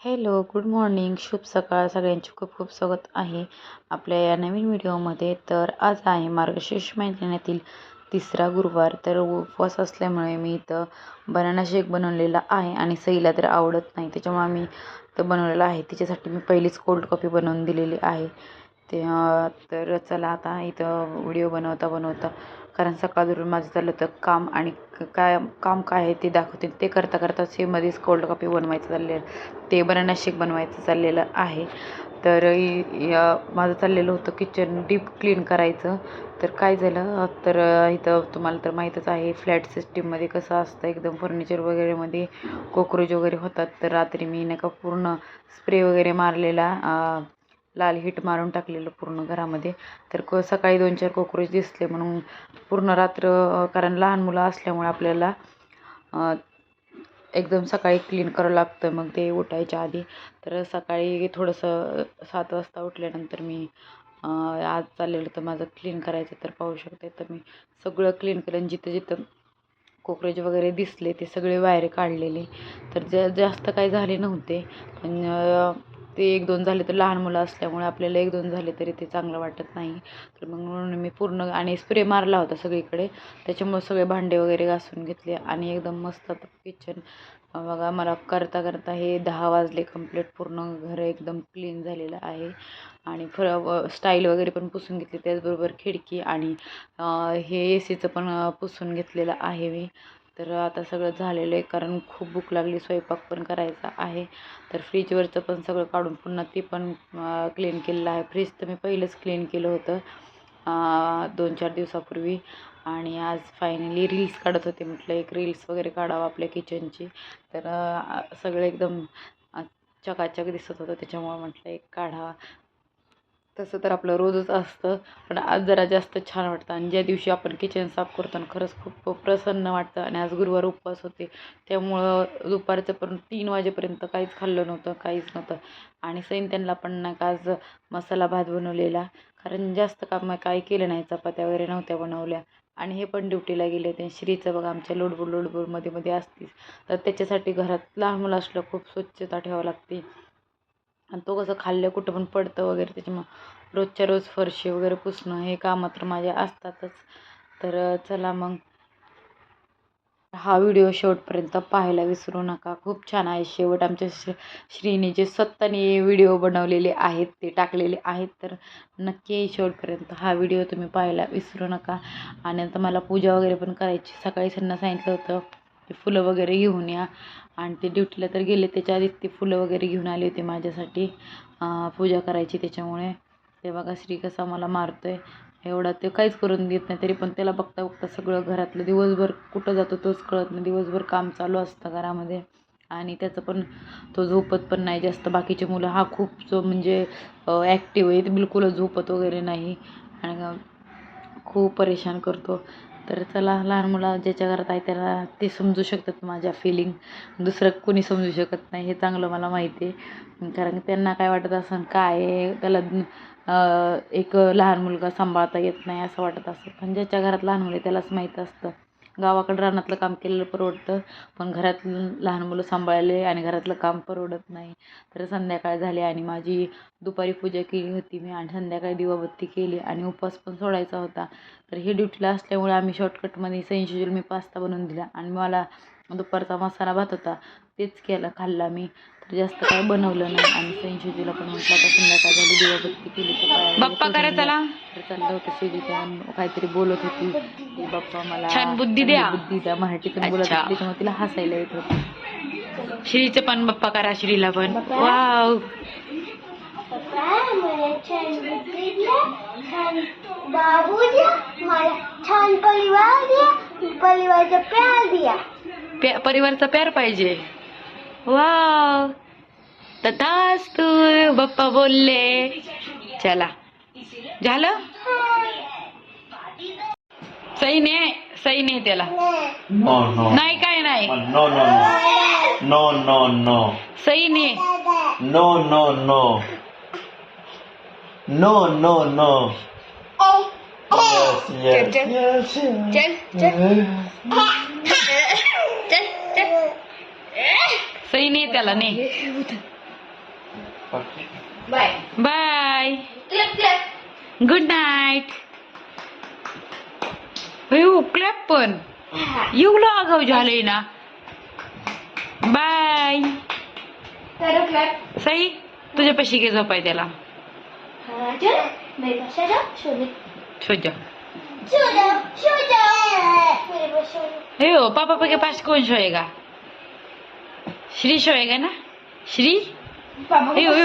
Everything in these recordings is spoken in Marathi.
Hello good morning. शुभ सकाळ. सगळ्यांचे खूप खूप स्वागत आहे आपल्या या नवीन व्हिडिओमध्ये. तर आज आहे मार्गशीर्ष महिन्यातील तिसरा गुरुवार. तर उपवास असल्यामुळे मी इथं बनाना शेक बनवलेला आहे आणि सईला तर आवडत नाही. त्याच्यामुळे मी तर बनवलेलं आहे. तिच्यासाठी मी पहिलीच कोल्ड कॉफी बनवून दिलेली आहे. ते तर चला आता इथं व्हिडिओ बनवता बनवता कारण सकाळधरून माझं चाललं होतं काम आणि काय काम काय आहे ते दाखवते ते करता करता सेमध्येच कोल्ड कॉफी बनवायचं चाललेलं. ते बनाना शेक बनवायचं चाललेलं आहे. तर या- माझं चाललेलं होतं किचन डीप क्लीन करायचं. तर काय झालं? तर इथं तुम्हाला तर माहीतच आहे फ्लॅट सिस्टीममध्ये कसं असतं एकदम फर्निचर वगैरेमध्ये कोक्रोच वगैरे होतात. तर रात्री मी नाही का पूर्ण स्प्रे वगैरे मारलेला लाल हिट मारून टाकलेलं पूर्ण घरामध्ये. तर क सकाळी दोन चार कॉक्रोच दिसले म्हणून पूर्ण रात्र कारण लहान मुलं असल्यामुळे आपल्याला एकदम सकाळी क्लीन करावं लागतं. मग ते उठायच्या आधी. तर सकाळी थोडंसं सात वाजता उठल्यानंतर मी आज चाललेलं तर माझं क्लीन करायचं तर पाहू शकते तर मी सगळं क्लीन केलं आणि जिथं जिथं कोकरेज वगैरे दिसले ते सगळे वायरे काढलेले. तर ज जास्त काही झाले नव्हते. पण ते एक दोन झाले तर लहान मुलं असल्यामुळे आपल्याला एक दोन झाले तरी ते चांगलं वाटत नाही. तर मग म्हणून मी पूर्ण आणि स्प्रे मारला होता सगळीकडे. त्याच्यामुळे सगळे भांडे वगैरे घासून घेतले आणि एकदम मस्त किचन बघा मला करता करता हे दहा वाजले कंप्लीट पूर्ण घर एकदम क्लीन झालेलं आहे. आणि फ स्टाईल वगैरे पण पुसून घेतली. त्याचबरोबर खिडकी आणि हे ए सीचं पण पुसून घेतलेलं आहे मी. तर आता सगळं झालेलं आहे कारण खूप भूक लागली स्वयंपाक पण करायचा आहे. तर फ्रीजवरचं पण सगळं काढून पुन्हा ते पण क्लीन केलेलं आहे. फ्रीज तर मी पहिलंच क्लीन केलं होतं दोन चार दिवसापूर्वी. आणि आज फायनली रील्स काढत होते म्हटलं एक रील्स वगैरे काढावं आपल्या किचनची तर सगळं एकदम चकाचक दिसत होतं. त्याच्यामुळं म्हटलं एक काढावा तसं तर आपलं रोजच असतं. पण आज जरा जास्त छान वाटतं. आणि ज्या दिवशी आपण किचन साफ करतो आणि खरंच खूप प्रसन्न वाटतं. आणि आज गुरुवार उपवास होते. त्यामुळं दुपारचं पण तीन वाजेपर्यंत काहीच खाल्लं नव्हतं काहीच नव्हतं. आणि सैन त्यांना पण ना का आज मसाला भात बनवलेला. कारण जास्त काम काय केलं नाही. चपात्या वगैरे नव्हत्या बनवल्या. आणि हे पण ड्युटीला गेले ते श्रीचं बघा आमच्या लोडबूर लोडबूडमध्ये मध्ये असतीच तर त्याच्यासाठी घरात लहान मुलं असलं खूप स्वच्छता ठेवावं लागते. आणि तो कसं खाल्लं कुठं पण पडतं वगैरे त्याच्यामुळं रोजच्या रोज फरशी वगैरे पुसणं हे कामं तर माझ्या असतातच. तर चला मग. हा व्हिडिओ शेवटपर्यंत पाहायला विसरू नका. खूप छान आहे. शेवट आमच्या श्री श्रीने जे स्वतःने व्हिडिओ बनवलेले आहेत ते टाकलेले आहेत. तर नक्की शेवटपर्यंत हा व्हिडिओ तुम्ही पाहायला विसरू नका. आणि आता मला पूजा वगैरे पण करायची. सकाळी त्यांना सांगितलं होतं. ते फुलं वगैरे घेऊन या. आणि ते ड्युटीला तर गेले त्याच्या आधीच ते फुलं वगैरे घेऊन आले होते माझ्यासाठी. पूजा करायची त्याच्यामुळे. ते बघा श्री कसा मला मारतोय. एवढा ते काहीच करून देत नाही तरी पण त्याला बघता बघता सगळं घरातलं दिवसभर कुठं जातो तोच कळत नाही. दिवसभर काम चालू असतं घरामध्ये. आणि त्याचं पण तो झोपत पण नाही जास्त. बाकीचे मुलं हा खूप जो म्हणजे ॲक्टिव्ह आहे ते बिलकुलच झोपत वगैरे नाही. आणि खूप परेशान करतो. तर चला लहान मुलं ज्याच्या घरात आहे त्याला ते समजू शकतात माझ्या फिलिंग दुसरं कोणी समजू शकत नाही हे चांगलं मला माहिती आहे. कारण त्यांना काय वाटत असं काय आहे त्याला एक लहान मुलगा सांभाळता येत नाही असं वाटत असतं पण ज्याच्या घरात लहान मुलं आहे त्यालाच माहीत असतं. गावाकडं रानातलं काम केलेलं परवडतं. पण घरात लहान मुलं सांभाळले आणि घरातलं काम परवडत नाही. तर संध्याकाळ झाली आणि माझी दुपारी पूजा केली होती मी आणि संध्याकाळी दिवाबत्ती केली आणि उपवास पण सोडायचा होता. तर हे ड्युटीला असल्यामुळे आम्ही शॉर्टकटमध्ये सैन मी पास्ता बनवून दिला आणि मला दुपारचा मसाला भात होता तेच केला खाल्ला मी. तर जास्त काय बनवलं नाही. आणि सैन शिजूला पण म्हटलं आता संध्याकाळ झाली दिवाबत्ती केली तर काय बाप्पा करा चला. तर चाललं होतं शिजू काहीतरी बोलत होती. की बाप्पा मला छान बुद्धी द्या. बुद्धी द्या. मराठीतून बोलत. होती त्याच्यामुळे तिला हसायला येत होतं. श्रीचं पण बाप्पा करा श्रीला पण. वाव. मला छान बुद्धी द्या. छान बाबू द्या. मला छान परिवार द्या. परिवारचा प्यार द्या. प्या- परिवारचा प्यार पाहिजे वाव तथास्तु बाप्पा बोलले चला झालं सई ने सई ने त्याला No, no. नाही काय नाही No, no, no. No, no, no. Sai ने No, no, no. No, no, no. Yes, yes, yes, yes. Sai ने त्याला ने. बाय. बाय. गुड नाईट हो क्लॅप पण. एवढं आगाव झालंय ना. बाय. सई तुझ्या पैसे घे झोपाय त्याला. हाँ चलो मेरे पास आ जाओ सो ले शोध जा सो जाओ सो जाओ मेरे पास सो जाओ हे हो पापा के पास कौन सोएगा श्री सोएगा ना श्री पापा हे को हो, हे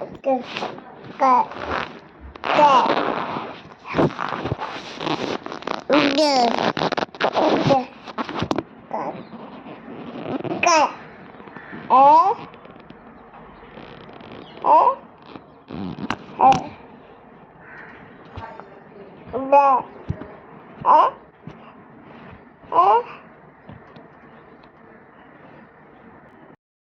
में दिद्दू दिद- दिद्दू नहीं गया ऊपर वाला कम करते हैं Oh.